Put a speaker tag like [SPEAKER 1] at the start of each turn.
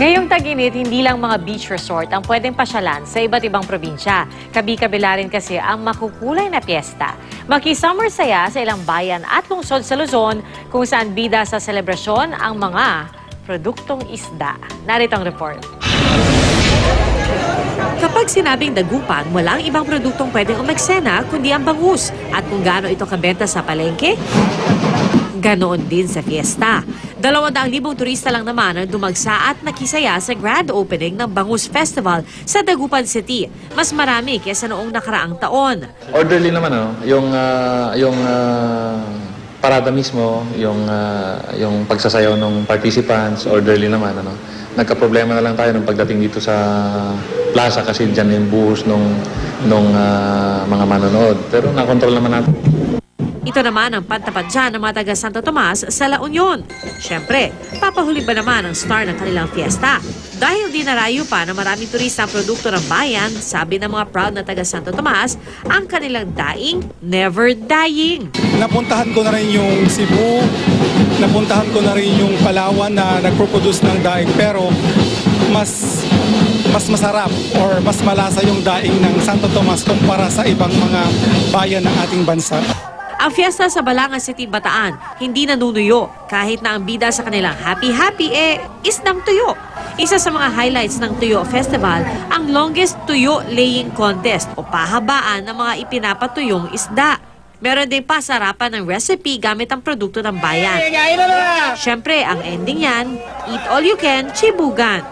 [SPEAKER 1] tag-init, hindi lang mga beach resort ang pwedeng pasyalan sa iba't ibang probinsya. Kabi-kabila rin kasi ang makukulay na piyesta. Maki-summer saya sa ilang bayan at lungsod sa Luzon kung saan bida sa selebrasyon ang mga produktong isda. Narito ang report. Kapag sinabing dagupan, walang ibang produktong pwedeng umeksena kundi ang bangus. At kung gaano ito kabenta sa palengke, ganoon din sa fiesta. Dalawang libong turista lang naman ang dumagsa at nakisaya sa grand opening ng Bangus Festival sa Dagupan City. Mas marami kaysa noong nakaraang taon.
[SPEAKER 2] Orderly naman ano, yung ah, yung ah, parada mismo, yung ah, yung pagsasayaw ng participants, orderly naman ano. Nagka-problema na lang tayo nung pagdating dito sa plaza kasi diyan yung buhos nung nung ah, mga manonood. Pero nakontrol naman natin.
[SPEAKER 1] Ito naman ang pantapat dyan ng mga taga Santo Tomas sa La Union. Siyempre, papahuli ba naman ang star ng kanilang fiesta? Dahil dinarayo pa na maraming turista ang produkto ng bayan, sabi ng mga proud na taga Santo Tomas, ang kanilang daing never dying.
[SPEAKER 3] Napuntahan ko na rin yung Cebu, napuntahan ko na rin yung Palawan na nagproproduce ng daing pero mas mas masarap or mas malasa yung daing ng Santo Tomas kumpara sa ibang mga bayan ng ating bansa.
[SPEAKER 1] Ang fiesta sa Balangan City, Bataan, hindi nanunuyo kahit na ang bida sa kanilang happy-happy eh isdang tuyo. Isa sa mga highlights ng Tuyo Festival, ang longest tuyo laying contest o pahabaan ng mga ipinapatuyong isda. Meron din pasarapan ng recipe gamit ang produkto ng bayan. Siyempre, ang ending yan, eat all you can, chibugan.